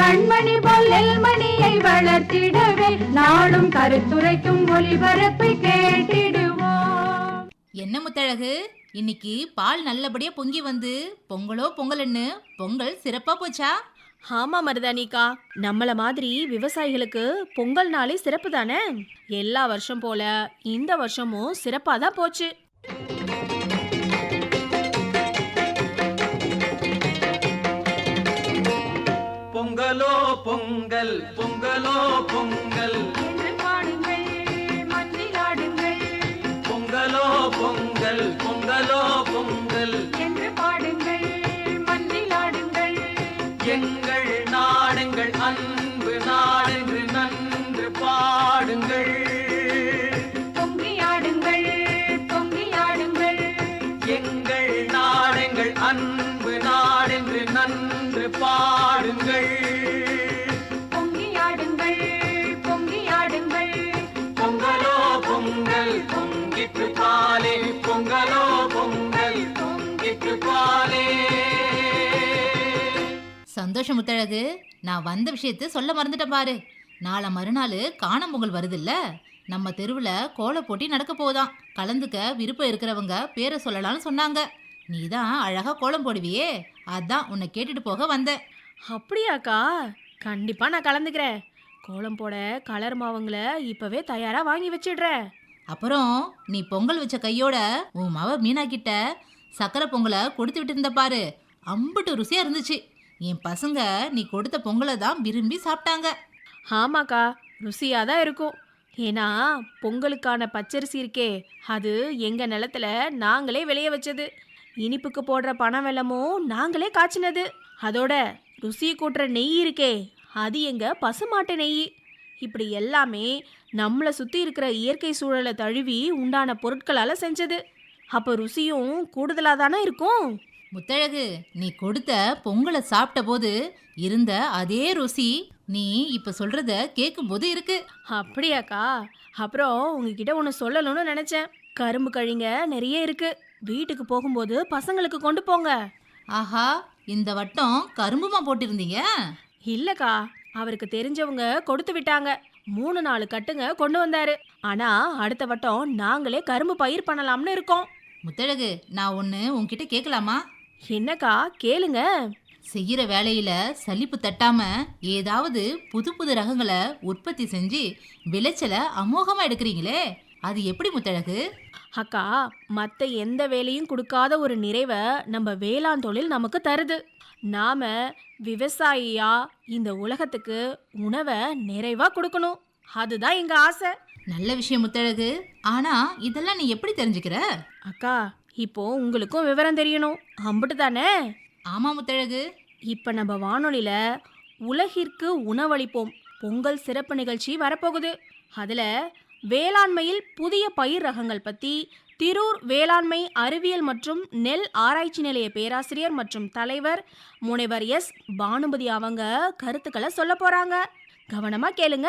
கண்மணி மணியை வளர்த்திடவே நாடும் கருத்துரைக்கும் ஒளிபரப்பை கேட்டிடுவோம். என்ன முத்தழகு? இன்னைக்கு பால் நல்லபடியா பொங்கி வந்து பொங்கலோ பொங்கல்னு பொங்கல் சிறப்பா போச்சா? ஆமா மருதானிக்கா நம்மள மாதிரி விவசாயிகளுக்கு பொங்கல் நாளே சிறப்பு தானே? எல்லா வருஷம் போல இந்த வருஷமும் சிறப்பா தான் போச்சு. சந்தோஷம் முத்தழகு. நான் வந்த விஷயத்த சொல்ல மறந்துட்டேன் பாரு. நாளை மறுநாள் காணும் பொங்கல் வருதுல்ல? நம்ம தெருவில் கோல போட்டி நடக்க போதாம் கலந்துக்க விருப்பம் இருக்கிறவங்க பேரை சொல்லலாம்னு சொன்னாங்க. நீ தான் அழகா கோலம் போடுவியே? அதான் உன்னை கேட்டுட்டு போக வந்தேன். அப்படியாக்கா? கண்டிப்பா நான் கலந்துக்கிறேன். கோலம் போட கலர் மாவுங்களை இப்பவே தயாரா வாங்கி வச்சிடுறேன். அப்புறம் நீ பொங்கல் வச்ச கையோட உன் மவ மீனா கிட்ட சக்கரை பொங்கலை கொடுத்து விட்டு இருந்த பாரு. அம்புட்டு ருசியா இருந்துச்சு. என் பசங்க நீ கொடுத்த பொங்கலை தான் விரும்பி சாப்பிட்டாங்க. ஆமாக்கா ருசியாக தான் இருக்கும். ஏன்னா பொங்கலுக்கான பச்சரிசி இருக்கே அது எங்கள் நிலத்துல நாங்களே விளைய வச்சது. இனிப்புக்கு போடுற பணம் வெள்ளமும் நாங்களே காய்ச்சினது. அதோட ருசியை கூட்டுற நெய் இருக்கே அது எங்கள் பசுமாட்டு நெய். இப்படி எல்லாமே நம்மளை சுற்றி இருக்கிற இயற்கை சூழலை தழுவி உண்டான பொருட்களால் செஞ்சது. அப்போ ருசியும் கூடுதலாக தானே இருக்கும்? முத்தழகு நீ கொடுத்த பொங்கலை சாப்பிட்ட போது இருந்த அதே ருசி நீ இப்ப சொல்றத கேட்கும் போது இருக்கு. அப்படியாக்கா? அப்புறம் உங்ககிட்ட ஒன்று சொல்லணும்னு நினச்சேன். கரும்பு கழிங்க நிறைய இருக்கு. வீட்டுக்கு போகும்போது பசங்களுக்கு கொண்டு போங்க. ஆஹா இந்த வட்டம் கரும்புமா போட்டிருந்தீங்க? இல்லக்கா அவருக்கு தெரிஞ்சவங்க கொடுத்து விட்டாங்க. மூணு நாலு கட்டுங்க கொண்டு வந்தாரு. ஆனா அடுத்த வட்டம் நாங்களே கரும்பு பயிர் பண்ணலாம்னு இருக்கோம். முத்தழகு நான் ஒன்று உன்கிட்ட கேட்கலாமா என்னக்கா? கேளுங்க. செய்யற வேலையில சலிப்பு தட்டாம ஏதாவது புது புது ரகங்களை உற்பத்தி செஞ்சு விளைச்சலை அமோகமா எடுக்கிறீங்களே? அது எப்படி முத்தழகு? அக்கா மற்ற எந்த வேலையும் கொடுக்காத ஒரு நிறைவை நம்ம வேளாண் தொழில் நமக்கு தருது. நாம விவசாயியா இந்த உலகத்துக்கு உணவை நிறைவா கொடுக்கணும். அதுதான் எங்க ஆசை. நல்ல விஷயம் முத்தழகு. ஆனா இதெல்லாம் நீ எப்படி தெரிஞ்சுக்கிற? அக்கா இப்போ உங்களுக்கும் விவரம் தெரியணும். அம்புட்டு தானே? ஆமா முத்தழகு. இப்ப நம்ம வானொலியில உலகிற்கு உணவளிப்போம். பொங்கல் சிறப்பு நிகழ்ச்சி வரப்போகுது. அதுல வேளாண்மையில் புதிய பயிர் ரகங்கள் பத்தி திரூர் வேளாண்மை அறிவியல் மற்றும் நெல் ஆராய்ச்சி நிலைய பேராசிரியர் மற்றும் தலைவர் முனைவர் எஸ். பானுமதி அவங்க கருத்துக்களை சொல்ல போறாங்க. கவனமா கேளுங்க.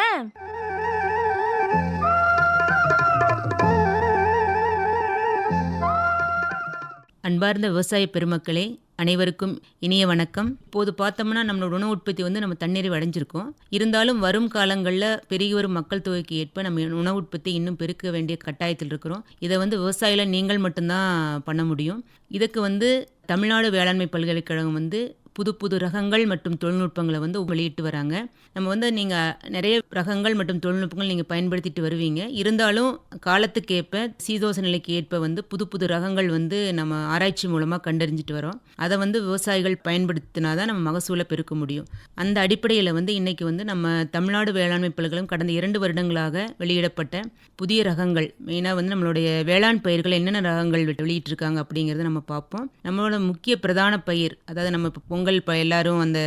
அன்பார்ந்த விவசாய பெருமக்களே அனைவருக்கும் இனிய வணக்கம். இப்போது பார்த்தோம்னா நம்மளோட உணவு உற்பத்தி வந்து நம்ம தண்ணீரை அடைஞ்சிருக்கோம். இருந்தாலும் வரும் காலங்களில் பெருகி வரும் மக்கள் தொகைக்கு ஏற்ப நம்ம உணவு உற்பத்தி இன்னும் பெருக்க வேண்டிய கட்டாயத்தில் இருக்கிறோம். இதை வந்து விவசாயில நீங்கள் மட்டும்தான் பண்ண முடியும். இதுக்கு வந்து தமிழ்நாடு வேளாண்மை பல்கலைக்கழகம் வந்து புது புது ரகங்கள் மற்றும் தொழில்நுட்பங்களை வந்து வெளியிட்டு வராங்க. நம்ம வந்து நீங்கள் நிறைய ரகங்கள் மற்றும் தொழில்நுட்பங்கள் நீங்கள் பயன்படுத்திட்டு வருவீங்க. இருந்தாலும் காலத்துக்கேற்ப சீதோச நிலைக்கு ஏற்ப வந்து புது புது ரகங்கள் வந்து நம்ம ஆராய்ச்சி மூலமாக கண்டறிஞ்சிட்டு வரோம். அதை வந்து விவசாயிகள் பயன்படுத்தினா தான் நம்ம மகசூலை பெருக்க முடியும். அந்த அடிப்படையில் வந்து இன்னைக்கு வந்து நம்ம தமிழ்நாடு வேளாண்மை பல்கலைக்கழகம் கடந்த இரண்டு வருடங்களாக வெளியிடப்பட்ட புதிய ரகங்கள் மெயினாக வந்து நம்மளுடைய வேளாண் பயிர்கள் என்னென்ன ரகங்கள் வெளியிட்டிருக்காங்க அப்படிங்கிறத நம்ம பார்ப்போம். நம்மளோட முக்கிய பிரதான பயிர் அதாவது நம்ம இப்போ பொங்கல் இப்போ எல்லாரும் அந்த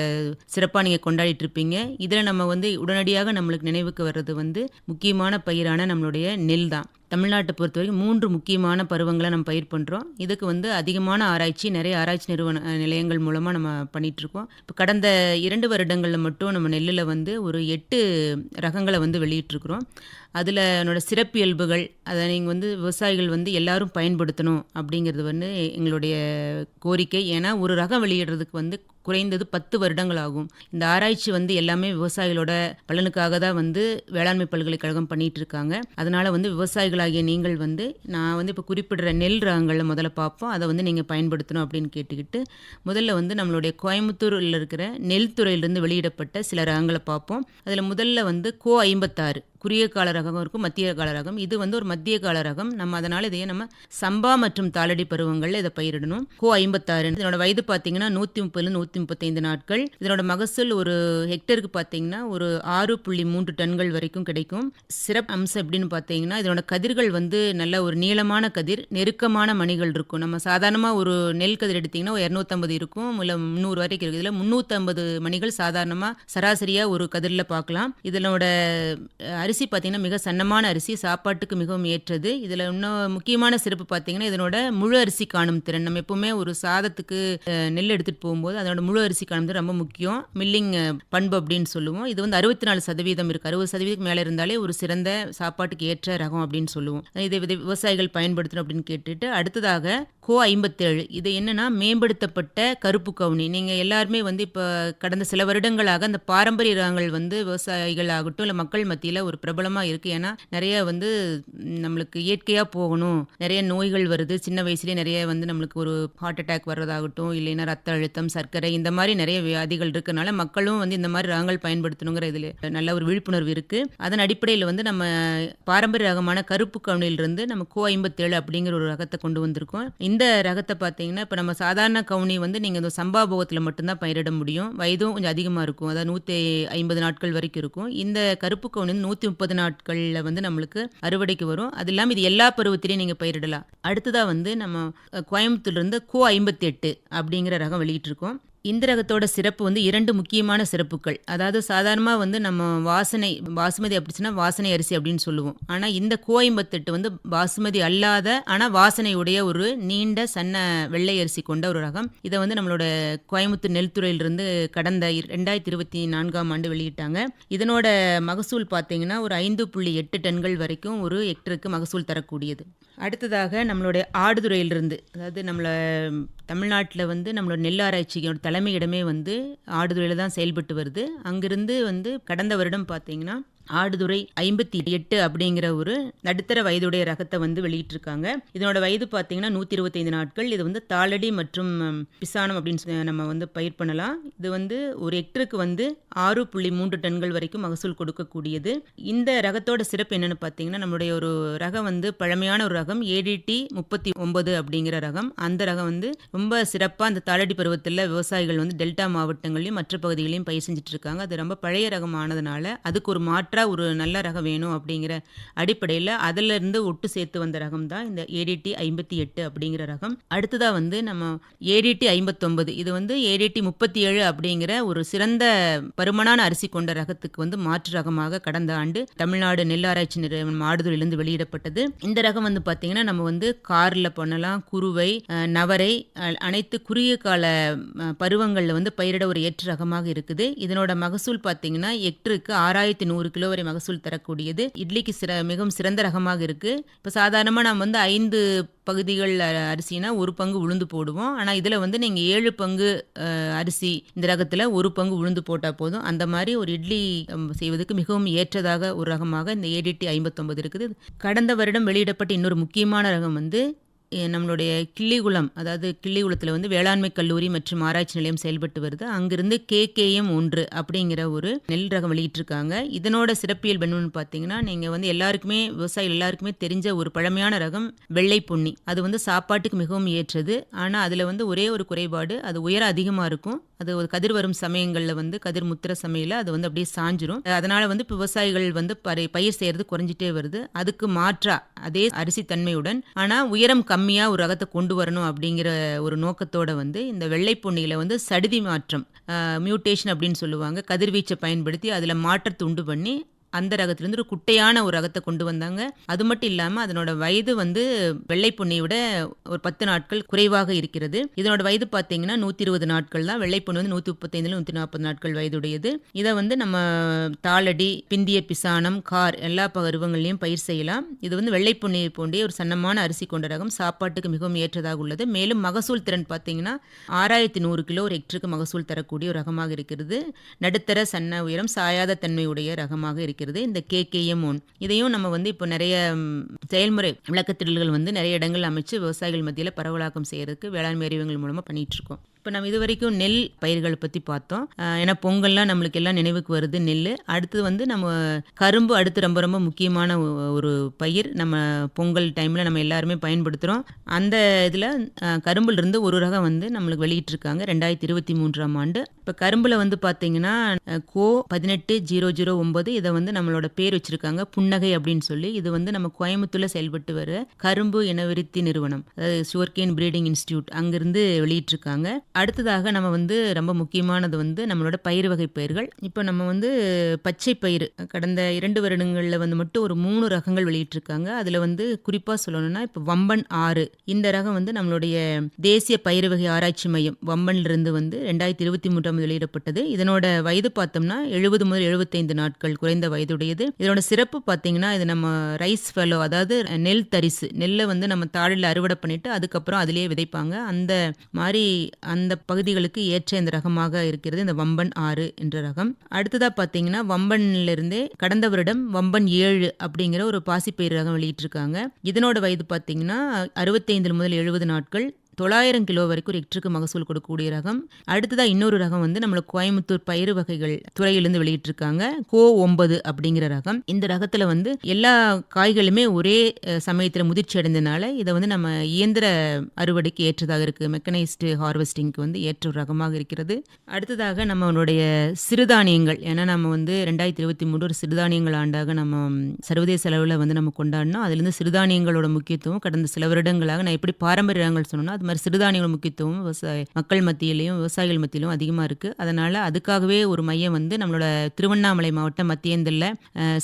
சிறப்பாக நீங்கள் கொண்டாடிட்டு இருப்பீங்க இதில் நம்ம வந்து உடனடியாக நம்மளுக்கு நினைவுக்கு வர்றது வந்து முக்கியமான பயிரான நம்மளுடைய நெல் தான். தமிழ்நாட்டை பொறுத்த வரைக்கும் மூன்று முக்கியமான பருவங்களை நம்ம பயிர் பண்ணுறோம் இதுக்கு வந்து அதிகமான ஆராய்ச்சி நிறைய ஆராய்ச்சி நிறுவன நிலையங்கள் மூலமாக நம்ம பண்ணிகிட்ருக்கோம் இப்போ கடந்த இரண்டு வருடங்களில் மட்டும் நம்ம நெல்லில் வந்து ஒரு எட்டு ரகங்களை வந்து வெளியிட்ருக்குறோம் அதில் என்னோட சிறப்பியல்புகள் அதை நீங்கள் வந்து விவசாயிகள் வந்து எல்லாரும் பயன்படுத்தணும் அப்படிங்கிறது வந்து எங்களுடைய கோரிக்கை. ஏன்னா ஒரு ரகம் வெளியிடுறதுக்கு வந்து குறைந்தது பத்து வருடங்கள் ஆகும் இந்த ஆராய்ச்சி வந்து எல்லாமே விவசாயிகளோட பலனுக்காக தான் வந்து வேளாண்மை பல்கலைக்கழகம் பண்ணிட்டு இருக்காங்க. அதனால வந்து விவசாயிகளாகிய நீங்கள் வந்து நான் வந்து இப்போ குறிப்பிடுற நெல் ரகங்களை முதல்ல பார்ப்போம். அதை வந்து நீங்கள் பயன்படுத்தணும் அப்படின்னு கேட்டுக்கிட்டு முதல்ல வந்து நம்மளுடைய கோயம்புத்தூரில் இருக்கிற நெல் துறையிலிருந்து வெளியிடப்பட்ட சில ரகங்களை பார்ப்போம். அதில் முதல்ல வந்து கோ ஐம்பத்தாறு குறுகிய கால ரகம் இருக்கும் மத்திய கால ரகம். இது வந்து ஒரு மத்திய கால ரகம். நம்ம அதனால் இதையே நம்ம சம்பா மற்றும் தாளடி பருவங்களில் இதை பயிரிடணும். கோ ஐம்பத்தாறு இதனோட வயது பார்த்தீங்கன்னா நூற்றி முப்பதுலேருந்து நூற்றி முப்பத்தைந்து நாட்கள். இதனோட மகசூல் ஒரு ஹெக்டருக்கு பார்த்தீங்கன்னா ஒரு ஆறு புள்ளி மூன்று டன்கள் வரைக்கும் கிடைக்கும். சிறப்பு அம்சம் எப்படின்னு பார்த்தீங்கன்னா இதனோட கதிர்கள் வந்து நல்ல ஒரு நீளமான கதிர் நெருக்கமான மணிகள் இருக்கும். நம்ம சாதாரணமாக ஒரு நெல் கதிர் எடுத்திங்கன்னா ஒரு இரநூத்தம்பது இருக்கும். இல்லை முந்நூறு வரைக்கும் இருக்குது. இதில் முந்நூற்றம்பது மணிகள் சாதாரணமாக சராசரியாக ஒரு கதிரில் பார்க்கலாம் இதனோட அரிசி பார்த்தீங்கன்னா மிக சன்னமான அரிசி. சாப்பாட்டுக்கு மிகவும் ஏற்றது. இதில் இன்னும் முக்கியமான சிறப்பு பார்த்தீங்கன்னா இதனோட முழு அரிசி காணும் திறன். நம்ம எப்பவுமே ஒரு சாதத்துக்கு நெல் எடுத்துகிட்டு போகும்போது அதனோட முழு அரிசி கலந்து ரொம்ப முக்கியம். மில்லிங் பண்பு அப்படின்னு சொல்லுவோம். இது வந்து அறுபத்தி நாலு சதவீதம் இருக்குது அறுபது சதவீதம் மேலே இருந்தாலே ஒரு சிறந்த சாப்பாட்டுக்கு ஏற்ற ரகம் அப்படின்னு சொல்லுவோம். இதை விவசாயிகள் பயன்படுத்தணும் அப்படின்னு கேட்டுட்டு அடுத்ததாக கோ ஐம்பத்தேழு. இது என்னென்னா மேம்படுத்தப்பட்ட கருப்பு கவுனி. நீங்கள் எல்லாருமே வந்து இப்போ கடந்த சில வருடங்களாக அந்த பாரம்பரிய ரகங்கள் வந்து விவசாயிகள் ஆகட்டும் இல்லை மக்கள் மத்தியில் ஒரு பிரபலமாக இருக்குது ஏன்னா நிறைய வந்து நம்மளுக்கு இயற்கையாக போகணும். நிறைய நோய்கள் வருது. சின்ன வயசுலேயே நிறைய வந்து நம்மளுக்கு ஒரு ஹார்ட் அட்டாக் வர்றதாகட்டும் இல்லைன்னா ரத்த அழுத்தம் சர்க்கரை இந்த மாதிரி நிறைய வியாதிகள் இருக்கனால மக்களும் வந்து இந்த மாதிரி ரகங்கள் பயன்படுத்தணுங்கிற இதில் நல்ல ஒரு விழிப்புணர்வு இருக்குது அதன் அடிப்படையில் வந்து நம்ம பாரம்பரிய ரகமான கருப்பு கவுனிலிருந்து நம்ம கோ ஐம்பத்தேழு அப்படிங்கிற ஒரு ரகத்தை கொண்டு வந்திருக்கோம். இந்த இந்த ரகத்தை பார்த்தீங்கன்னா இப்போ நம்ம சாதாரண கவுனி வந்து நீங்கள் இந்த சம்பாபோகத்தில் மட்டும்தான் பயிரிட முடியும். வயதும் கொஞ்சம் அதிகமாக இருக்கும். அதாவது நூற்றி ஐம்பது நாட்கள் வரைக்கும் இருக்கும். இந்த கருப்பு கவுனி வந்து நூற்றி முப்பது நாட்களில் வந்து நம்மளுக்கு அறுவடைக்கு வரும். அது இல்லாமல் இது எல்லா பருவத்திலையும் நீங்கள் பயிரிடலாம். அடுத்ததாக வந்து நம்ம கோயம்புத்தூர்லேருந்து கோ ஐம்பத்தி எட்டு அப்படிங்கிற ரகம் வெளியிட்டிருக்கோம். இந்திரகத்தோட சிறப்பு வந்து இரண்டு முக்கியமான சிறப்புகள். அதாவது சாதாரணமாக வந்து நம்ம வாசனை பாசுமதி அப்படிச்சுன்னா வாசனை அரிசி அப்படின்னு சொல்லுவோம். ஆனால் இந்த கோயம்பத்தெட்டு வந்து பாசுமதி அல்லாத ஆனால் வாசனையுடைய ஒரு நீண்ட சன்ன வெள்ளை அரிசி கொண்ட ஒரு ரகம். இதை வந்து நம்மளோட கோயம்புத்தூர் நெல்துறையிலிருந்து கடந்த ரெண்டாயிரத்தி இருபத்தி நான்காம் ஆண்டு வெளியிட்டாங்க. இதனோட மகசூல் பார்த்தீங்கன்னா ஒரு ஐந்து புள்ளி எட்டு டன்கள் வரைக்கும் ஒரு ஹெக்டருக்கு மகசூல் தரக்கூடியது. அடுத்ததாக நம்மளுடைய ஆடுதுறையிலிருந்து அதாவது நம்மளை தமிழ்நாட்டில் வந்து நம்மளோட நெல் ஆராய்ச்சியோட தலைமையிடமே வந்து ஆடுதுறையில் தான் செயல்பட்டு வருது. அங்கிருந்து வந்து கடந்த வருடம் பார்த்தீங்கன்னா ஆடுதுறை ஐம்பத்தி எட்டு அப்படிங்கிற ஒரு நடுத்தர வயதுடைய ரகத்தை வந்து வெளியிட்டிருக்காங்க. இதனோட வயது பார்த்தீங்கன்னா நூற்றி இருபத்தைந்து நாட்கள். இது வந்து தாளடி மற்றும் பிசானம் அப்படின்னு நம்ம வந்து பயிர் பண்ணலாம். இது வந்து ஒரு ஹெக்டருக்கு வந்து ஆறு புள்ளி மூன்று டன்கள் வரைக்கும் மகசூல் கொடுக்கக்கூடியது. இந்த ரகத்தோட சிறப்பு என்னன்னு பார்த்தீங்கன்னா நம்மளுடைய ஒரு ரகம் வந்து பழமையான ஒரு ரகம் ஏடிடி முப்பத்தி ஒன்பது அப்படிங்கிற ரகம். அந்த ரகம் வந்து ரொம்ப சிறப்பாக அந்த தாளடி பருவத்தில் விவசாயிகள் வந்து டெல்டா மாவட்டங்களையும் மற்ற பகுதிகளையும் பயிர் செஞ்சுட்டு இருக்காங்க அது ரொம்ப பழைய ரகம் ஆனதுனால அதுக்கு ஒரு மாற்று ஒரு நல்ல ரகம் வேணும் அப்படிங்கிற அடிப்படையில் அதிலிருந்து ஒட்டு சேர்த்து வந்த ரகம் தான் இந்த ஏடிடி ஐம்பத்தி எட்டு அப்படிங்கிற ரகம். அடுத்ததாக வந்து நம்ம ஏடிடி ஐம்பத்தொன்பது. இது வந்து ஏடிடி முப்பத்தி ஏழு அப்படிங்கிற ஒரு சிறந்த பருமனான அரிசி கொண்ட ரகத்துக்கு வந்து மாற்று ரகமாக கடந்த ஆண்டு தமிழ்நாடு நெல் ஆராய்ச்சி நிறுவனம் ஆடுதுறையிலிருந்து வெளியிடப்பட்டது. இந்த ரகம் வந்து பார்த்தீங்கன்னா நம்ம வந்து காரில் பண்ணலாம் குருவை நவரை அனைத்து குறுகிய கால பருவங்களில் வந்து பயிரிட ஒரு ஏற்ற ரகமாக இருக்குது. இதனோட மகசூல் பார்த்தீங்கன்னா ஹெக்டருக்கு ஆறாயிரத்தி நூறு கிலோ வரை மகசூல் தரக்கூடியது. இட்லிக்கு சிற மிகவும் சிறந்த ரகமாக இருக்கு. இப்போ சாதாரணமாக நம்ம வந்து ஐந்து பகுதிகள் அரிசினா ஒரு பங்கு உளுந்து போடுவோம். ஆனால் இதில் வந்து நீங்கள் ஏழு பங்கு அரிசி இந்த ரகத்தில் ஒரு பங்கு உளுந்து போட்டால் போதும். அந்த மாதிரி ஒரு இட்லி செய்வதற்கு மிகவும் ஏற்றதாக ஒரு ரகமாக இந்த ஏடிடி ஐம்பத்தொம்பது இருக்குது. கடந்த வருடம் வெளியிடப்பட்ட இன்னொரு முக்கியமான ரகம் வந்து நம்மளுடைய கிள்ளிகுளம் அதாவது கிள்ளிகுளத்தில் வந்து வேளாண்மை கல்லூரி மற்றும் ஆராய்ச்சி நிலையம் செயல்பட்டு வருது. அங்கிருந்து கேகேஎம் ஒன்று அப்படிங்கிற ஒரு நெல் ரகம் வெளியிட்டிருக்காங்க. இதனோட சிறப்பியல் பண்ணுன்னு பார்த்தீங்கன்னா நீங்கள் வந்து எல்லாருக்குமே விவசாயிகள் எல்லாருக்குமே தெரிஞ்ச ஒரு பழமையான ரகம் வெள்ளை பொன்னி. அது வந்து சாப்பாட்டுக்கு மிகவும் ஏற்றது. ஆனால் அதில் வந்து ஒரே ஒரு குறைபாடு அது உயரம் அதிகமாக இருக்கும். அது ஒரு கதிர் வரும் சமயங்களில் வந்து கதிர் முத்திர சமையல அது வந்து அப்படியே சாஞ்சிரும். அதனால வந்து விவசாயிகள் வந்து பயிர் செய்கிறது குறைஞ்சிட்டே வருது. அதுக்கு மாற்றா அதே அரிசி தன்மையுடன். ஆனால் உயரம் கம்மியாக ஒரு ரகத்தை கொண்டு வரணும் அப்படிங்கிற ஒரு நோக்கத்தோடு வந்து இந்த வெள்ளை பொன்னியில் வந்து சடுதி மாற்றம் மியூட்டேஷன் அப்படின்னு சொல்லுவாங்க. கதிர்வீச்சை பயன்படுத்தி அதில் மாற்றத்தை உண்டு பண்ணி அந்த ரகத்திலேருந்து ஒரு குட்டையான ஒரு ரகத்தை கொண்டு வந்தாங்க. அது மட்டும் இல்லாமல் அதனோட வயது வந்து வெள்ளை பொன்னியை விட ஒரு பத்து நாட்கள் குறைவாக இருக்கிறது. இதனோட வயது பார்த்தீங்கன்னா நூற்றி இருபது நாட்கள் தான். வெள்ளை பொண்ணு வந்து நூற்றி முப்பத்தைந்துல நூற்றி நாற்பது நாட்கள் வயதுடையது. இதை வந்து நம்ம தாளடி பிந்திய பிசானம் கார் எல்லா பருவங்களையும் பயிர் செய்யலாம். இது வந்து வெள்ளை பொன்னியை போன்றே ஒரு சன்னமான அரிசி கொண்ட ரகம். சாப்பாட்டுக்கு மிகவும் ஏற்றதாக உள்ளது. மேலும் மகசூல் திறன் பார்த்தீங்கன்னா ஆறாயிரத்தி நூறு கிலோ ஒரு ஹெக்டருக்கு மகசூல் தரக்கூடிய ஒரு ரகமாக இருக்கிறது. நடுத்தர சன்ன உயரம் சாயாத தன்மையுடைய ரகமாக இருக்கிறது. இந்த கேகேஎம் ஒன். இதையும் நம்ம வந்து இப்போ நிறைய செயல்முறை விளக்கத்திடல்கள் வந்து நிறைய இடங்கள் அமைச்சு விவசாயிகள் மத்தியில் பரவலாக்கம் செய்யறதுக்கு வேளாண்மை அறிவியங்கள் மூலமாக பண்ணிட்டு இருக்கோம். இப்போ நம்ம இது வரைக்கும் நெல் பயிர்களை பற்றி பார்த்தோம். ஏன்னா பொங்கல்லாம் நம்மளுக்கு எல்லாம் நினைவுக்கு வருது நெல் அடுத்து வந்து நம்ம கரும்பு அடுத்து ரொம்ப ரொம்ப முக்கியமான ஒரு பயிர். நம்ம பொங்கல் டைமில் நம்ம எல்லாருமே பயன்படுத்துகிறோம் அந்த இதில் கரும்புலேருந்து ஒரு ரகம் வந்து நம்மளுக்கு வெளியிட்டிருக்காங்க ரெண்டாயிரத்தி இருபத்தி மூன்றாம் ஆண்டு. இப்போ கரும்பில் வந்து பார்த்தீங்கன்னா கோ பதினெட்டு ஜீரோ ஜீரோ ஒம்பது இதை வந்து நம்மளோட பேர் வச்சுருக்காங்க புன்னகை அப்படின்னு சொல்லி. இது வந்து நம்ம கோயம்புத்தூரில் செயல்பட்டு வர கரும்பு இனவிருத்தி நிறுவனம் அதாவது சுவர்கேன் பிரீடிங் இன்ஸ்டியூட் அங்கேருந்து வெளியிட்டிருக்காங்க. அடுத்ததாக நம்ம வந்து ரொம்ப முக்கியமானது வந்து நம்மளோட பயிர் வகை பயிர்கள். இப்போ நம்ம வந்து பச்சை பயிர் கடந்த இரண்டு வருடங்களில் வந்து மட்டும் ஒரு மூணு ரகங்கள் வெளியிட்டிருக்காங்க. அதில் வந்து குறிப்பாக சொல்லணும்னா இப்போ வம்பன் ஆறு இந்த ரகம் வந்து நம்மளுடைய தேசிய பயிர் வகை ஆராய்ச்சி மையம் வம்பன்லிருந்து வந்து ரெண்டாயிரத்தி இருபத்தி மூன்றாம் வெளியிடப்பட்டது. இதனோட வயது பார்த்தோம்னா எழுபது முதல் எழுபத்தைந்து நாட்கள் குறைந்த வயதுடையது. இதனோட சிறப்பு பார்த்தீங்கன்னா இது நம்ம ரைஸ் ஃபெலோ அதாவது நெல் தரிசு நெல்லை வந்து நம்ம தாழில் அறுவடை பண்ணிட்டு அதுக்கப்புறம் அதிலேயே விதைப்பாங்க. அந்த மாதிரி அந்த அந்த பகுதிகளுக்கு ஏற்ற இந்த ரகமாக இருக்கிறது இந்த வம்பன் ஆறு என்ற ரகம். அடுத்ததாக பார்த்தீங்கன்னா வம்பன்லேருந்தே கடந்த வருடம் வம்பன் ஏழு அப்படிங்கிற ஒரு பாசிப்பயிர் ரகம் வெளியிட்டிருக்காங்க. இதனோட வயது பார்த்தீங்கன்னா அறுபத்தைந்தில் முதல் எழுபது நாட்கள் தொள்ளாயிரம் கிலோ வரைக்கும் ஒரு ஹெக்டருக்கு மகசூல் கொடுக்கக்கூடிய ரகம். அடுத்ததாக இன்னொரு ரகம் வந்து நம்மளுக்கு கோயம்புத்தூர் பயிறு வகைகள் துறையிலிருந்து வெளியிட்டிருக்காங்க. கோ ஒன்பது அப்படிங்கிற ரகம். இந்த ரகத்தில் வந்து எல்லா காய்களுமே ஒரே சமயத்தில் முதிர்ச்சி அடைந்தனால இதை வந்து நம்ம இயந்திர அறுவடைக்கு ஏற்றதாக இருக்குது மெக்கனைஸ்டு ஹார்வெஸ்டிங்க்கு வந்து ஏற்ற ஒரு ரகமாக இருக்கிறது. அடுத்ததாக நம்மளுடைய சிறுதானியங்கள். ஏன்னா நம்ம வந்து ரெண்டாயிரத்தி இருபத்தி மூணு ஒரு சிறுதானியங்கள் ஆண்டாக நம்ம சர்வதேச அளவில் வந்து நம்ம கொண்டாடினோம். அதுலேருந்து சிறுதானியங்களோட முக்கியத்துவம் கடந்த சில வருடங்களாக நான் எப்படி பாரம்பரிய ரகங்கள் சொன்னோன்னா அது மாதிரி சிறுதானியங்கள் முக்கியத்துவம் விவசாய மக்கள் மத்தியிலையும் விவசாயிகள் மத்தியிலும் அதிகமாக இருக்குது அதனால் அதுக்காகவே ஒரு மையம் வந்து நம்மளோட திருவண்ணாமலை மாவட்டம் மத்தியந்தில்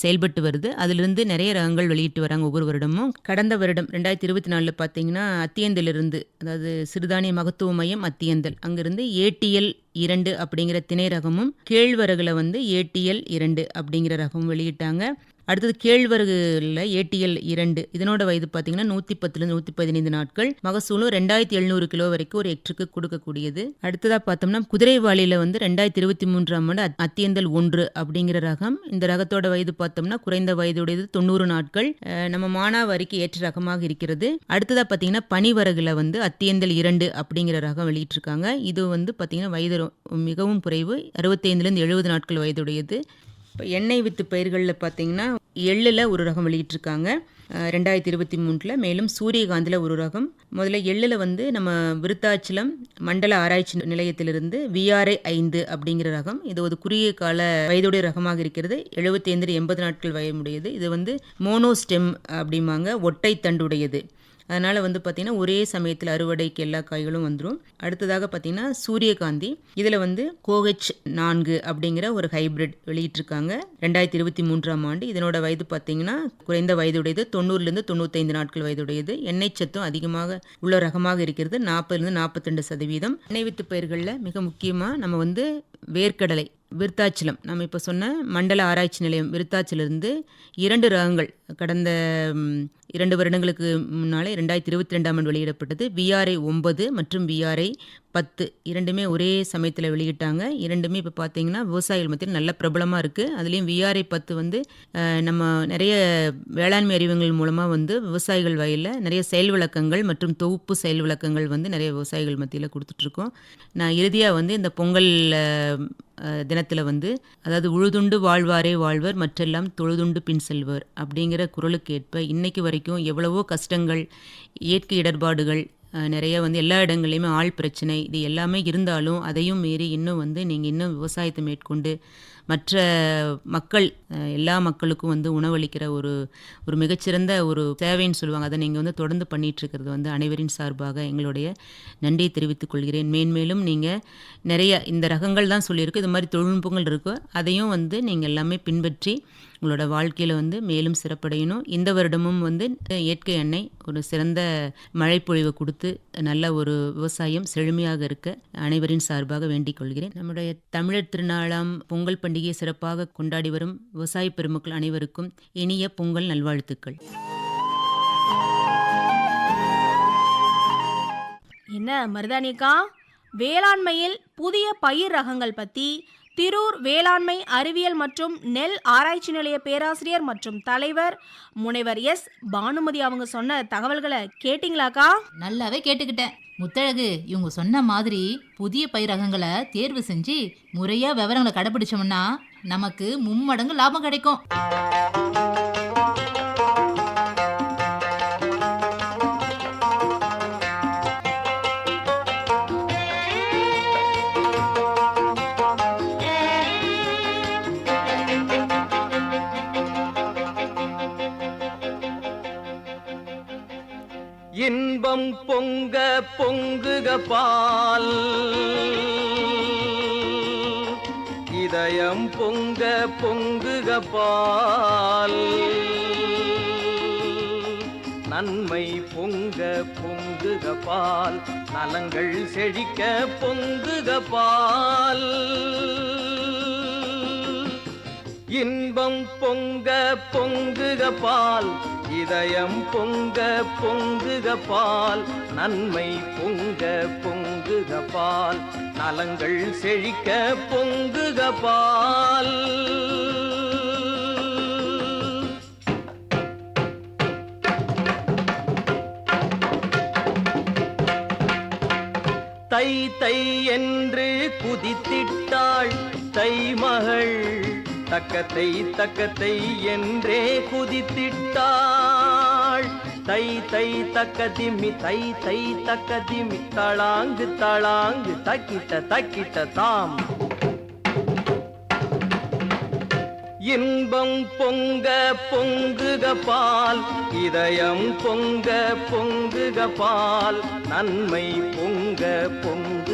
செயல்பட்டு வருது. அதிலிருந்து நிறைய ரகங்கள் வெளியிட்டு வராங்க ஒவ்வொரு வருடமும். கடந்த வருடம் ரெண்டாயிரத்தி இருபத்தி நாலில் பார்த்தீங்கன்னா அத்தியந்திலிருந்து அதாவது சிறுதானிய மகத்துவ மையம் அத்தியந்தல். அங்கிருந்து ஏடிஎல் இரண்டு அப்படிங்கிற திணை ரகமும் கேழ்வரகுல வந்து ஏடிஎல் இரண்டு அப்படிங்கிற ரகமும் வெளியிட்டாங்க. அடுத்தது கேழ்வரகுல ஏடிஎல் இரண்டு. இதனோட வயது பார்த்தீங்கன்னா நூற்றி பத்துலேருந்து நூற்றி பதினைந்து நாட்கள். மகசூலும் ரெண்டாயிரத்தி எழுநூறு கிலோ வரைக்கும் ஒரு ஹெக்டருக்கு கொடுக்கக்கூடியது. அடுத்ததாக பார்த்தோம்னா குதிரைவாளியில் வந்து ரெண்டாயிரத்தி இருபத்தி மூன்றாம் ஆண்டு அத்தியந்தல் ஒன்று அப்படிங்கிற ரகம். இந்த ரகத்தோட வயது பார்த்தோம்னா குறைந்த வயதுடையது தொண்ணூறு நாட்கள். நம்ம மானாவாரிக்கு ஏற்ற ரகமாக இருக்கிறது. அடுத்ததாக பார்த்தீங்கன்னா பனிவரகுல வந்து அத்தியந்தல் இரண்டு அப்படிங்கிற ரகம் வெளியிட்டிருக்காங்க. இது வந்து பார்த்தீங்கன்னா வயது மிகவும் குறைவு. அறுபத்தைந்துலேருந்து எழுபது நாட்கள் வயதுடையது. இப்போ எண்ணெய் வித்து பயிர்களில் பார்த்தீங்கன்னா எள்ளில் ஒரு ரகம் வெளியிட்டிருக்காங்க. ரெண்டாயிரத்தி இருபத்தி மூன்றில். மேலும் சூரியகாந்தில் ஒரு ரகம். முதல்ல எள்ளில் வந்து நம்ம விருத்தாச்சலம் மண்டல ஆராய்ச்சி நிலையத்திலிருந்து விஆர்ஐ ஐந்து அப்படிங்கிற ரகம். இது ஒரு குறுகிய கால வயதுடைய ரகமாக இருக்கிறது. எழுபத்தைந்து எண்பது நாட்கள் வயமுடையது. இது வந்து மோனோஸ்டெம் அப்படிம்பாங்க. ஒட்டை தண்டுடையது அதனால் வந்து பார்த்திங்கன்னா ஒரே சமயத்தில் அறுவடைக்கு எல்லா காய்களும் வந்துடும் அடுத்ததாக பார்த்திங்கன்னா சூரியகாந்தி. இதில் வந்து கோஹெச் நான்கு அப்படிங்கிற ஒரு ஹைபிரிட் வெளியிட்டிருக்காங்க. ரெண்டாயிரத்தி இருபத்தி மூன்றாம் ஆண்டு. இதனோட வயது பார்த்திங்கன்னா குறைந்த வயதுடையது. தொண்ணூறுலேருந்து தொண்ணூத்தைந்து நாட்கள் வயதுடையது. எண்ணெய் சத்தும் அதிகமாக உள்ள ரகமாக இருக்கிறது. நாற்பதுலேருந்து நாற்பத்தெண்டு சதவீதம். எண்ணெய் வித்து பயிர்களில் மிக முக்கியமாக நம்ம வந்து வேர்க்கடலை விருத்தாச்சலம். நம்ம இப்போ சொன்ன மண்டல ஆராய்ச்சி நிலையம் விருத்தாச்சிலிருந்து இரண்டு ரகங்கள் கடந்த இரண்டு வருடங்களுக்கு முன்னாலே ரெண்டாயிரத்தி இருபத்தி ரெண்டாம் ஆண்டு வெளியிடப்பட்டது விஆர்ஐ ஒன்பது மற்றும் விஆர்ஐ பத்து இரண்டுமே ஒரே சமயத்தில் வெளியிட்டாங்க. இரண்டுமே இப்போ பார்த்தீங்கன்னா விவசாயிகள் மத்தியில் நல்ல பிரபலமாக இருக்குது அதுலேயும் விஆர்ஐ பத்து வந்து நம்ம நிறைய வேளாண்மை அறிவுகள் மூலமாக வந்து விவசாயிகள் வயலில் நிறைய செயல் விளக்கங்கள் மற்றும் தொகுப்பு செயல் விளக்கங்கள் வந்து நிறைய விவசாயிகள் மத்தியில் கொடுத்துட்ருக்கோம். நான் இறுதியாக வந்து இந்த பொங்கல் தினத்தில் வந்து அதாவது உழுதுண்டு வாழ்வாரே வாழ்வர் மற்றெல்லாம் தொழுதுண்டு பின் செல்வர் அப்படிங்கிற குரலுக்கு ஏற்ப இன்னைக்கு வரைக்கும் எவ்வளவோ கஷ்டங்கள் இயற்கை இடர்பாடுகள் நிறைய வந்து எல்லா இடங்கள்லையுமே ஆள் பிரச்சனை இது எல்லாமே இருந்தாலும் அதையும் மீறி இன்னும் வந்து நீங்கள் இன்னும் விவசாயத்தை மேற்கொண்டு மற்ற மக்கள் எல்லா மக்களுக்கும் வந்து உணவளிக்கிற ஒரு ஒரு மிகச்சிறந்த ஒரு சேவைன்னு சொல்லுவாங்க. அதை நீங்கள் வந்து தொடர்ந்து பண்ணிகிட்ருக்கிறது வந்து அனைவரின் சார்பாக எங்களுடைய நன்றியை தெரிவித்துக் கொள்கிறேன். மேன்மேலும் நீங்கள் நிறைய இந்த ரகங்கள் தான் சொல்லியிருக்கு. இது மாதிரி தொழில்நுட்பங்கள் இருக்கோ. அதையும் வந்து நீங்கள் எல்லாமே பின்பற்றி உங்களோட வாழ்க்கையில் வந்து மேலும் சிறப்படையணும். இந்த வருடமும் வந்து இயற்கை எண்ணெய் ஒரு சிறந்த மழைப்பொழிவை கொடுத்து நல்ல ஒரு விவசாயம் செழுமையாக இருக்க அனைவரின் சார்பாக வேண்டிக் கொள்கிறேன். நம்முடைய தமிழர் திருநாளாம் பொங்கல் பண்டிகையை சிறப்பாக கொண்டாடி வரும் விவசாய பெருமக்கள் அனைவருக்கும் இனிய பொங்கல் நல்வாழ்த்துக்கள். என்ன மருதானிக்கா வேளாண்மையில் புதிய பயிர் ரகங்கள் பற்றி திரூர் வேளாண்மை அறிவியல் மற்றும் நெல் ஆராய்ச்சி நிலைய பேராசிரியர் மற்றும் தலைவர் முனைவர் எஸ். பானுமதி அவங்க சொன்ன தகவல்களை கேட்டிங்களாக்கா? நல்லாவே கேட்டுக்கிட்டேன். முத்தழகு இவங்க சொன்ன மாதிரி புதிய பயிர் ரகங்களை தேர்வு செஞ்சு முறையா விவரங்களை கடைபிடிச்சோம்னா நமக்கு மும்மடங்கு லாபம் கிடைக்கும். பொங்க பொங்குக பால். இதயம் பொங்க பொங்குக பால். நன்மை பொங்க பொங்குக பால். நலங்கள் செழிக்க பொங்குக பால். இன்பம் பொங்க பொங்குக பால். இதயம் பொங்க பொங்குக பால் நன்மை பொங்க பொங்குக பால் நலங்கள் செழிக்க பொங்குக பால். தை தை என்று குதித்திட்டாள் தை மகள் தக்கத்தை தக்கத்தை என்றே குதித்திட்டாள். தை தை தக்க திம்மி தை தை தக்க திம்மி தளாங்கு தளாங்கு தக்கிட்ட தக்கிட்ட தாம். இன்பம் பொங்க பொங்குக பால் இதயம் பொங்க பொங்குக பால் நன்மை பொங்க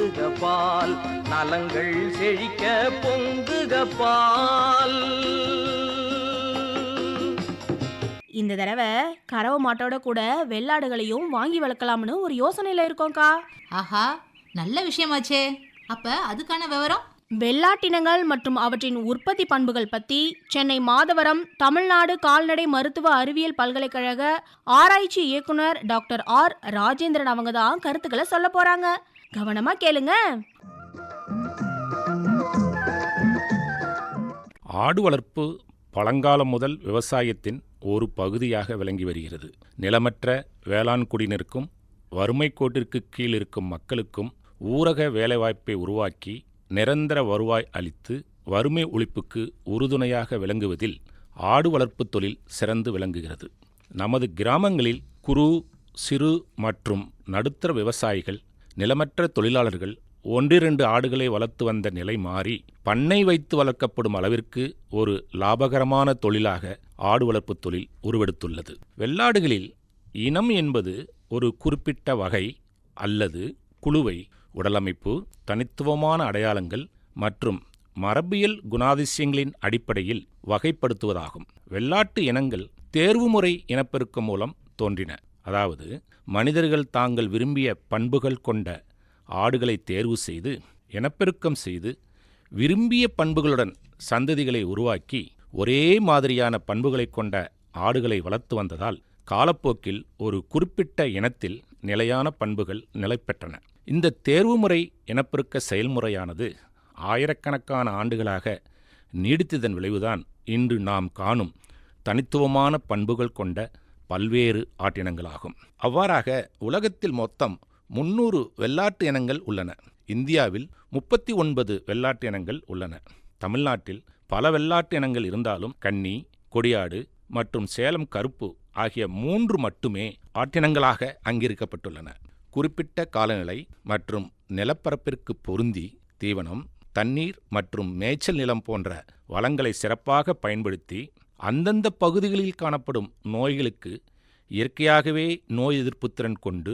பொங்குக பால் நலங்கள் செழிக்க பொங்குக பால். இந்த தடவை கறவை மாட்டோட கூட வெள்ளாடுகளையும் வாங்கி வளர்க்கலாம்னு ஒரு யோசனையில் இருக்கோம்க்கா. ஆஹா நல்ல விஷயமாச்சே. அப்ப அதுக்கான விவரம்? வெள்ளாட்டினங்கள் மற்றும் அவற்றின் உற்பத்தி பண்புகள் பற்றி சென்னை மாதவரம் தமிழ்நாடு கால்நடை மருத்துவ அறிவியல் பல்கலைக்கழக ஆராய்ச்சி இயக்குனர் டாக்டர் ஆர் ராஜேந்திரன் அவங்க தான் கருத்துக்களை சொல்ல போறாங்க. கவனமா கேளுங்க. ஆடு வளர்ப்பு பழங்காலம் முதல் விவசாயத்தின் ஒரு பகுதியாக விளங்கி வருகிறது. நிலமற்ற வேளாண் குடியினருக்கும் வறுமை கோட்டிற்கு கீழ் இருக்கும் மக்களுக்கும் ஊரக வேலைவாய்ப்பை உருவாக்கி நிரந்தர வருவாய் அளித்து வறுமை ஒழிப்புக்கு உறுதுணையாக விளங்குவதில் ஆடு வளர்ப்பு தொழில் சிறந்து விளங்குகிறது. நமது கிராமங்களில் குறு சிறு மற்றும் நடுத்தர விவசாயிகள் நிலமற்ற தொழிலாளர்கள் ஒன்றிரண்டு ஆடுகளை வளர்த்து வந்த நிலை மாறி பண்ணை வைத்து வளர்க்கப்படும் அளவிற்கு ஒரு லாபகரமான தொழிலாக ஆடு வளர்ப்பு தொழில் உருவெடுத்துள்ளது. வெள்ளாடுகளில் இனம் என்பது ஒரு குறிப்பிட்ட வகை அல்லது குழுவை உடலமைப்பு தனித்துவமான அடையாளங்கள் மற்றும் மரபியல் குணாதிசயங்களின் அடிப்படையில் வகைப்படுத்துவதாகும். வெள்ளாட்டு இனங்கள் தேர்வுமுறை இனப்பெருக்கம் மூலம் தோன்றின. அதாவது மனிதர்கள் தாங்கள் விரும்பிய பண்புகள் கொண்ட ஆடுகளை தேர்வு செய்து இனப்பெருக்கம் செய்து விரும்பிய பண்புகளுடன் சந்ததிகளை உருவாக்கி ஒரே மாதிரியான பண்புகளைக் கொண்ட ஆடுகளை வளர்த்து வந்ததால் காலப்போக்கில் ஒரு குறிப்பிட்ட இனத்தில் நிலையான பண்புகள் நிலைபெற்றன. இந்த தேர்வுமுறை இனப்பெருக்க செயல்முறையானது ஆயிரக்கணக்கான ஆண்டுகளாக நீடித்ததன் விளைவுதான் இன்று நாம் காணும் தனித்துவமான பண்புகள் கொண்ட பல்வேறு ஆட்டினங்களாகும். அவ்வாறாக உலகத்தில் மொத்தம் முன்னூறு வெள்ளாட்டு இனங்கள் உள்ளன. இந்தியாவில் முப்பத்தி ஒன்பது வெள்ளாட்டு இனங்கள் உள்ளன. தமிழ்நாட்டில் பல வெள்ளாட்டு இனங்கள் இருந்தாலும் கன்னி கொடியாடு மற்றும் சேலம் கருப்பு ஆகிய மூன்று மட்டுமே ஆட்டினங்களாக அங்கிருக்கப்பட்டுள்ளன குறிப்பிட்ட காலநிலை மற்றும் நிலப்பரப்பிற்கு பொருந்தி தீவனம் தண்ணீர் மற்றும் மேய்ச்சல் நிலம் போன்ற வளங்களை சிறப்பாக பயன்படுத்தி அந்தந்த பகுதிகளில் காணப்படும் நோய்களுக்கு இயற்கையாகவே நோய் எதிர்ப்பு திறன் கொண்டு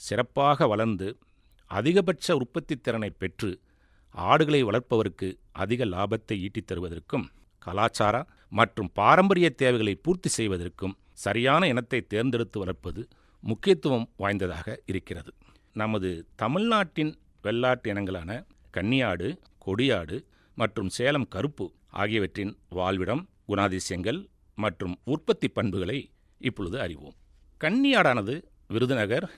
சிறப்பாக வளர்ந்து அதிகபட்ச உற்பத்தி திறனை பெற்று ஆடுகளை வளர்ப்பவருக்கு அதிக லாபத்தை ஈட்டித் தருவதற்கும் கலாச்சார மற்றும் பாரம்பரிய தேவைகளை பூர்த்தி செய்வதற்கும் சரியான இனத்தை தேர்ந்தெடுத்து வளர்ப்பது முக்கியத்துவம் வாய்ந்ததாக இருக்கிறது. நமது தமிழ்நாட்டின் வெள்ளாட்டு இனங்களான கன்னியாடு கொடியாடு மற்றும் சேலம் கருப்பு ஆகியவற்றின் வாழ்விடம் குணாதிசயங்கள் மற்றும் உற்பத்தி பண்புகளை இப்பொழுது அறிவோம். கன்னியாடானது விருதுநகர்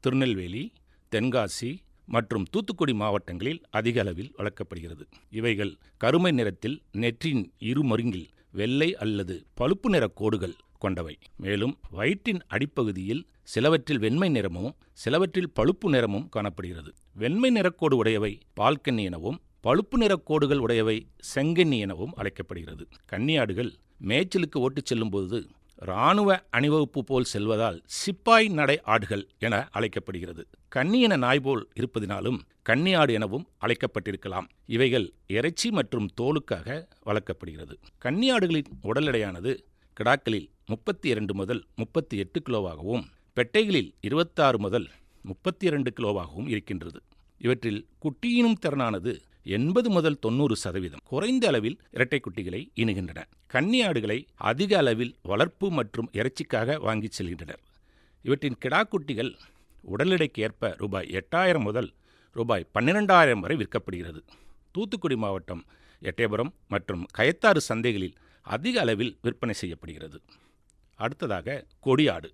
திருநெல்வேலி தென்காசி மற்றும் தூத்துக்குடி மாவட்டங்களில் அதிக அளவில் வளர்க்கப்படுகிறது. இவைகள் கருமை நிறத்தில் நெற்றின் இருமருங்கில் வெள்ளை அல்லது பழுப்பு நிற கோடுகள் கொண்டவை. மேலும் வயிற்றின் அடிப்பகுதியில் சிலவற்றில் வெண்மை நிறமும் சிலவற்றில் பழுப்பு நிறமும் காணப்படுகிறது. வெண்மை நிறக்கோடு உடையவை பால்கன்னி எனவும் பழுப்பு நிறக் கோடுகள் உடையவை செங்கன்னி எனவும் அழைக்கப்படுகிறது. கன்னியாடுகள் மேய்ச்சலுக்கு ஓட்டுச் செல்லும்போது இராணுவ அணிவகுப்பு போல் செல்வதால் சிப்பாய் நடை ஆடுகள் என அழைக்கப்படுகிறது. கன்னி என நாய் போல் இருப்பதினாலும் கன்னியாடு எனவும் அழைக்கப்பட்டிருக்கலாம். இவைகள் இறைச்சி மற்றும் தோலுக்காக வளர்க்கப்படுகிறது. கன்னியாடுகளின் உடல் எடையானது கிடாக்களில் முப்பத்தி இரண்டு முதல் முப்பத்தி எட்டு கிலோவாகவும் பெட்டைகளில் இருபத்தாறு முதல் முப்பத்தி இரண்டு கிலோவாகவும் இருக்கின்றது. இவற்றில் குட்டியினும் திறனானது எண்பது முதல் தொண்ணூறு சதவீதம். குறைந்த அளவில் இரட்டை குட்டிகளை இணுகின்றன. கன்னியாடுகளை அதிக அளவில் வளர்ப்பு மற்றும் இறைச்சிக்காக வாங்கிச் செல்கின்றனர். இவற்றின் கிடாக்குட்டிகள் உடல் எடைக்கு ஏற்ப ரூபாய் எட்டாயிரம் முதல் ரூபாய் பன்னிரெண்டாயிரம் வரை விற்கப்படுகிறது. தூத்துக்குடி மாவட்டம் எட்டயபுரம் மற்றும் கயத்தாறு சந்தைகளில் அதிக அளவில் விற்பனை செய்யப்படுகிறது. அடுத்ததாக கொடியாடு.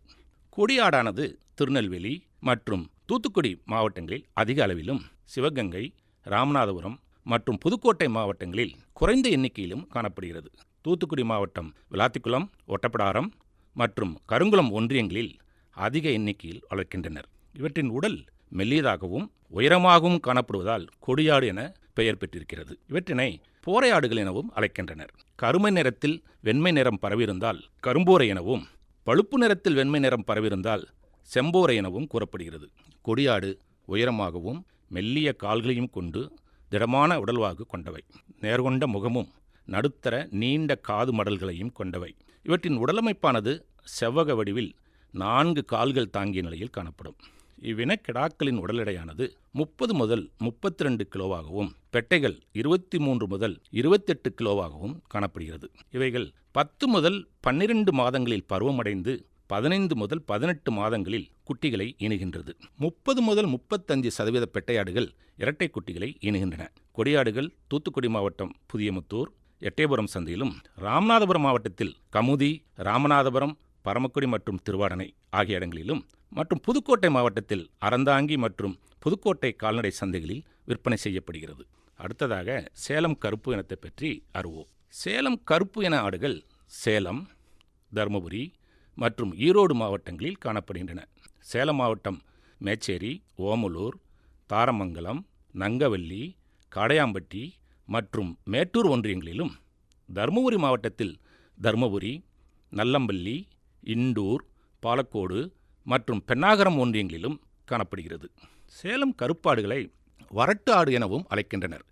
கொடியாடானது திருநெல்வேலி மற்றும் தூத்துக்குடி மாவட்டங்களில் அதிக அளவிலும் சிவகங்கை ராமநாதபுரம் மற்றும் புதுக்கோட்டை மாவட்டங்களில் குறைந்த எண்ணிக்கையிலும் காணப்படுகிறது. தூத்துக்குடி மாவட்டம் விளாத்திக்குளம் ஒட்டப்படாரம் மற்றும் கருங்குளம் ஒன்றியங்களில் அதிக எண்ணிக்கையில் வளர்க்கின்றனர். இவற்றின் உடல் மெல்லியதாகவும் உயரமாகவும் காணப்படுவதால் கொடியாடு என பெயர் பெற்றிருக்கிறது. இவற்றினை போரையாடுகள் எனவும் அழைக்கின்றனர். கருமை நிறத்தில் வெண்மை நிறம் பரவியிருந்தால் கரும்போரை எனவும் பழுப்பு நிறத்தில் வெண்மை நிறம் பரவியிருந்தால் செம்போரை எனவும் கூறப்படுகிறது. கொடியாடு உயரமாகவும் மெல்லிய கால்களையும் கொண்டு திடமான உடல்வாகு கொண்டவை. நேர்கொண்ட முகமும் நடுத்தர நீண்ட காது மடல்களையும் கொண்டவை. இவற்றின் உடலமைப்பானது செவ்வக வடிவில் நான்கு கால்கள் தாங்கிய நிலையில் காணப்படும். இவ்வினக்கிடாக்களின் உடல் எடையானது முப்பது முதல் முப்பத்தி ரெண்டு கிலோவாகவும் பெட்டைகள் இருபத்தி மூன்று முதல் இருபத்தெட்டு கிலோவாகவும் காணப்படுகிறது. இவைகள் பத்து முதல் பன்னிரண்டு மாதங்களில் பருவமடைந்து பதினைந்து முதல் பதினெட்டு மாதங்களில் குட்டிகளை இணுகின்றது. முப்பது முதல் முப்பத்தஞ்சு சதவீத பெட்டையாடுகள் இரட்டை குட்டிகளை ஈனுகின்றன கொடியாடுகள் தூத்துக்குடி மாவட்டம் புதியமுத்தூர் எட்டயபுரம் சந்தையிலும் ராமநாதபுரம் மாவட்டத்தில் கமுதி ராமநாதபுரம் பரமக்குடி மற்றும் திருவாடனை ஆகிய இடங்களிலும் மற்றும் புதுக்கோட்டை மாவட்டத்தில் அறந்தாங்கி மற்றும் புதுக்கோட்டை கால்நடை சந்தைகளில் விற்பனை செய்யப்படுகிறது. அடுத்ததாக சேலம் கருப்பு இனத்தை பற்றி அறிவோம். சேலம் கருப்பு இன ஆடுகள் சேலம் தருமபுரி மற்றும் ஈரோடு மாவட்டங்களில் காணப்படுகின்றன. சேலம் மாவட்டம் மேச்சேரி ஓமலூர் தாரமங்கலம் நங்கவல்லி காடையாம்பட்டி மற்றும் மேட்டூர் ஒன்றியங்களிலும் தருமபுரி மாவட்டத்தில் தருமபுரி நல்லம்பள்ளி இண்டூர் பாலக்கோடு மற்றும் பென்னாகரம் ஒன்றியங்களிலும் காணப்படுகிறது. சேலம் கருப்பாடுகளை வரட்டு ஆடு எனவும் அழைக்கின்றனர்.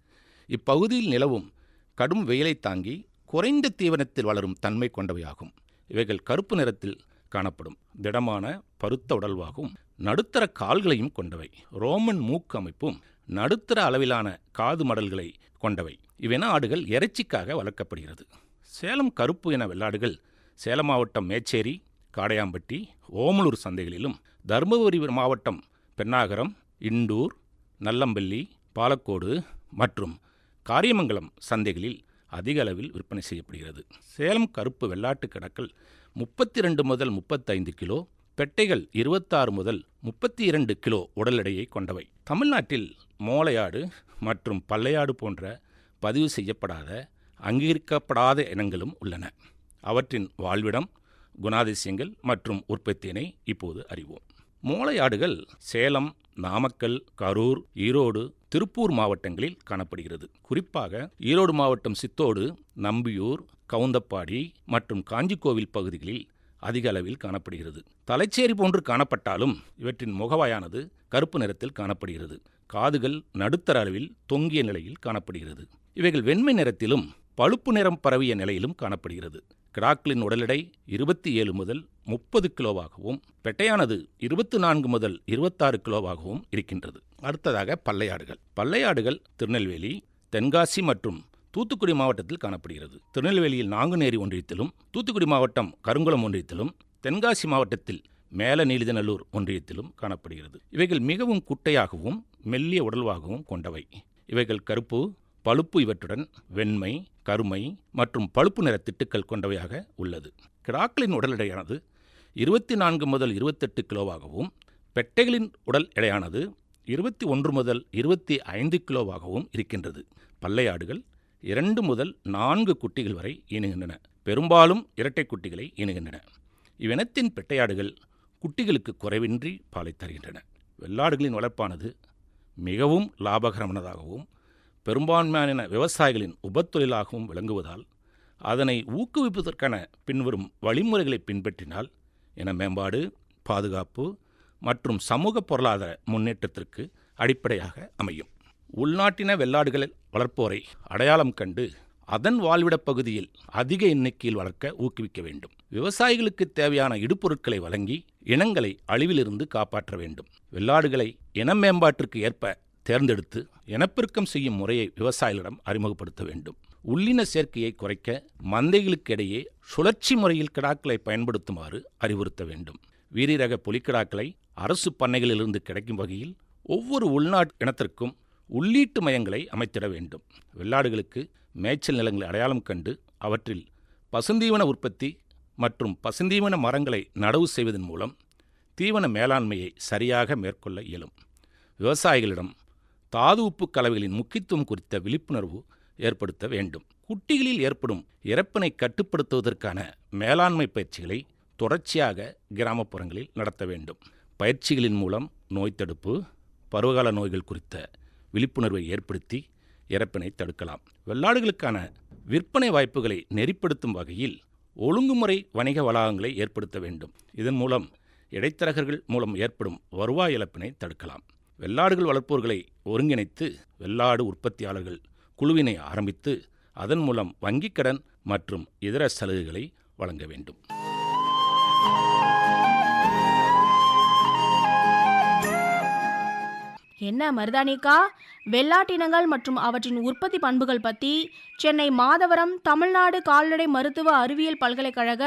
இப்பகுதியில் நிலவும் கடும் வெயிலை தாங்கி குறைந்த தீவனத்தில் வளரும் தன்மை கொண்டவையாகும். இவைகள் கருப்பு நிறத்தில் காணப்படும். திடமான பருத்த உடல்வாகும். நடுத்தர கால்களையும் கொண்டவை. ரோமன் மூக்கு அமைப்பும் நடுத்தர அளவிலான காது மடல்களை கொண்டவை. இவென ஆடுகள் இறைச்சிக்காக வளர்க்கப்படுகிறது. சேலம் கருப்பு என வெள்ளாடுகள் சேலம் மாவட்டம் மேச்சேரி காடையாம்பட்டி ஓமலூர் சந்தைகளிலும் தருமபுரி மாவட்டம் பென்னாகரம் இண்டூர் நல்லம்பள்ளி பாலக்கோடு மற்றும் காரியமங்கலம் சந்தைகளில் அதிக அளவில் விற்பனை செய்யப்படுகிறது. சேலம் கருப்பு வெள்ளாட்டு கிடக்கல் முப்பத்தி ரெண்டு முதல் முப்பத்தைந்து கிலோ பெட்டைகள் இருபத்தாறு முதல் முப்பத்தி இரண்டு கிலோ உடல் எடையை கொண்டவை. தமிழ்நாட்டில் மோளையாடு மற்றும் பல்லையாடு போன்ற பதிவு செய்யப்படாத அங்கீகரிக்கப்படாத இனங்களும் உள்ளன. அவற்றின் வாழ்விடம் குணாதிசயங்கள் மற்றும் உற்பத்தியினை இப்போது அறிவோம். மோளையாடுகள் சேலம் நாமக்கல் கரூர் ஈரோடு திருப்பூர் மாவட்டங்களில் காணப்படுகிறது. குறிப்பாக ஈரோடு மாவட்டம் சித்தோடு நம்பியூர் கவுந்தப்பாடி மற்றும் காஞ்சிக்கோவில் பகுதிகளில் அதிக அளவில் காணப்படுகிறது. தலைச்சேரி போன்று காணப்பட்டாலும் இவற்றின் முகவாயானது கருப்பு நிறத்தில் காணப்படுகிறது. காதுகள் நடுத்தர அளவில் தொங்கிய நிலையில் காணப்படுகிறது. இவைகள் வெண்மை நிறத்திலும் பழுப்பு நிறம் பரவிய நிலையிலும் காணப்படுகிறது. கிராக்லின் உடல் எடை இருபத்தி ஏழு முதல் முப்பது கிலோவாகவும் பெட்டையானது இருபத்தி நான்கு முதல் இருபத்தாறு கிலோவாகவும் இருக்கின்றது. அடுத்ததாக பல்லையாடுகள். பல்லையாடுகள் திருநெல்வேலி தென்காசி மற்றும் தூத்துக்குடி மாவட்டத்தில் காணப்படுகிறது. திருநெல்வேலியில் நாங்குநேரி ஒன்றியத்திலும் தூத்துக்குடி மாவட்டம் கருங்குளம் ஒன்றியத்திலும் தென்காசி மாவட்டத்தில் மேல நீலிதநல்லூர் ஒன்றியத்திலும் காணப்படுகிறது. இவைகள் மிகவும் குட்டையாகவும் மெல்லிய உடல்வாகவும் கொண்டவை. இவைகள் கருப்பு பழுப்பு இவற்றுடன் வெண்மை கருமை மற்றும் பழுப்பு நிற திட்டுக்கள் கொண்டவையாக உள்ளது. கிடாக்களின் உடல் எடையானது இருபத்தி நான்கு முதல் இருபத்தெட்டு கிலோவாகவும் பெட்டைகளின் உடல் எடையானது இருபத்தி ஒன்று முதல் இருபத்தி ஐந்து கிலோவாகவும் இருக்கின்றது. பல்லையாடுகள் இரண்டு முதல் நான்கு குட்டிகள் வரை ஈனுகின்றன பெரும்பாலும் இரட்டை குட்டிகளை ஈனுகின்றன இவ்வினத்தின் பெட்டையாடுகள் குட்டிகளுக்கு குறைவின்றி பாலை தருகின்றன. வெள்ளாடுகளின் வளர்ப்பானது மிகவும் லாபகரமானதாகவும் பெரும்பான்மையான விவசாயிகளின் உபத்தொழிலாகவும் விளங்குவதால் அதனை ஊக்குவிப்பதற்கான பின்வரும் வழிமுறைகளை பின்பற்றினால் இன மேம்பாடு பாதுகாப்பு மற்றும் சமூக பொருளாதார முன்னேற்றத்திற்கு அடிப்படையாக அமையும். உள்நாட்டின வெள்ளாடுகளை வளர்ப்போரை அடையாளம் கண்டு அதன் வாழ்விடப் பகுதியில் அதிக எண்ணிக்கையில் வளர்க்க ஊக்குவிக்க வேண்டும். விவசாயிகளுக்கு தேவையான இடுபொருட்களை வழங்கி இனங்களை அழிவிலிருந்து காப்பாற்ற வேண்டும். வெள்ளாடுகளை இன மேம்பாட்டிற்கு ஏற்ப தேர்ந்தெடுத்து இனப்பெருக்கம் செய்யும் முறையை விவசாயிகளிடம் அறிமுகப்படுத்த வேண்டும். உள்ளின சேர்க்கையை குறைக்க மந்தைகளுக்கிடையே சுழற்சி முறையில் கிடாக்களை பயன்படுத்துமாறு அறிவுறுத்த வேண்டும். வீரிரக புலிக்கிடாக்களை அரசு பண்ணைகளிலிருந்து கிடைக்கும் வகையில் ஒவ்வொரு உள்நாட்டு இனத்திற்கும் உள்ளீட்டு மையங்களை அமைத்திட வேண்டும். வெள்ளாடுகளுக்கு மேய்ச்சல் நிலங்களை அடையாளம் கண்டு அவற்றில் பசுந்தீவன உற்பத்தி மற்றும் பசுந்தீவன மரங்களை நடவு செய்வதன் மூலம் தீவன மேலாண்மையை சரியாக மேற்கொள்ள இயலும். விவசாயிகளிடம் தாது உப்பு கலவைகளின் முக்கியத்துவம் குறித்த விழிப்புணர்வு ஏற்படுத்த வேண்டும். குட்டிகளில் ஏற்படும் இறப்பினை கட்டுப்படுத்துவதற்கான மேலாண்மை பயிற்சிகளை தொடர்ச்சியாக கிராமப்புறங்களில் நடத்த வேண்டும். பயிற்சிகளின் மூலம் நோய் தடுப்பு பருவகால நோய்கள் குறித்த விழிப்புணர்வை ஏற்படுத்தி இறப்பினை தடுக்கலாம். வெள்ளாடுகளுக்கான விற்பனை வாய்ப்புகளை நெறிப்படுத்தும் வகையில் ஒழுங்குமுறை வணிக வளாகங்களை ஏற்படுத்த வேண்டும். இதன் மூலம் இடைத்தரகர்கள் மூலம் ஏற்படும் வருவாய் இழப்பினை தடுக்கலாம். வெள்ளாடுகள் வளர்ப்போர்களை ஒருங்கிணைத்து வெள்ளாடு உற்பத்தியாளர்கள் குழுவினை ஆரம்பித்து அதன் மூலம் வங்கிக் கடன் மற்றும் இதர சலுகைகளை வழங்க வேண்டும். என்ன மருதானிக்கா வெள்ளாட்டினங்கள் மற்றும் அவற்றின் உற்பத்தி பண்புகள் பற்றி சென்னை மாதவரம் தமிழ்நாடு கால்நடை மருத்துவ அறிவியல் பல்கலைக்கழக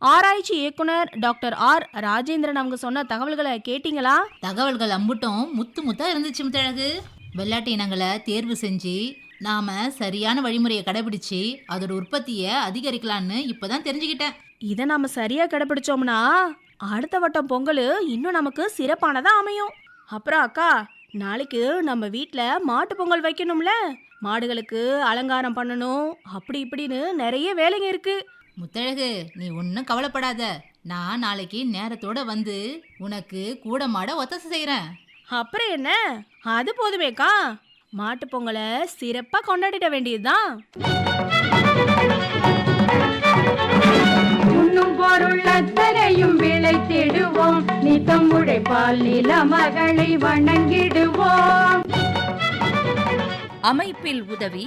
ஆராய்ச்சி இயக்குனர் டாக்டர் ஆர் ராஜேந்திரன் அவங்க சொன்ன தகவல்களை கேட்டிங்களா? தகவல்கள் அம்புட்டும் முத்து முத்தா இருந்துச்சு முத்தழகு. வெள்ளாட்டு இனங்களை தேர்வு செஞ்சு நாம சரியான வழிமுறையை கடைபிடிச்சு அதோட உற்பத்தியை அதிகரிக்கலான்னு இப்பதான் தெரிஞ்சுக்கிட்டேன். இதை நாம சரியா கடைபிடிச்சோம்னா அடுத்த வட்டம் பொங்கல் இன்னும் நமக்கு சிறப்பானதா அமையும். அப்புறம் அக்கா நாளைக்கு நம்ம வீட்டில் மாட்டு பொங்கல் வைக்கணும்ல? மாடுகளுக்கு அலங்காரம் பண்ணணும் அப்படி இப்படின்னு நிறைய வேலைங்க இருக்கு. முத்தழகு நீ ஒன்றும் கவலைப்படாத. நான் நாளைக்கு நேரத்தோட வந்து உனக்கு கூட மாட ஒத்தசை செய்கிறேன் அப்புறம் என்ன? அது போதுமேக்கா. மாட்டு பொங்கலை சிறப்பாக கொண்டாடிட வேண்டியதுதான். உண்ணும் பொருள் அத்தனையும் விளைத்திடுவோம் நித்தம் உழைப்பால் நில மகளை வணங்கிடுவோம். அமைப்பில் உதவி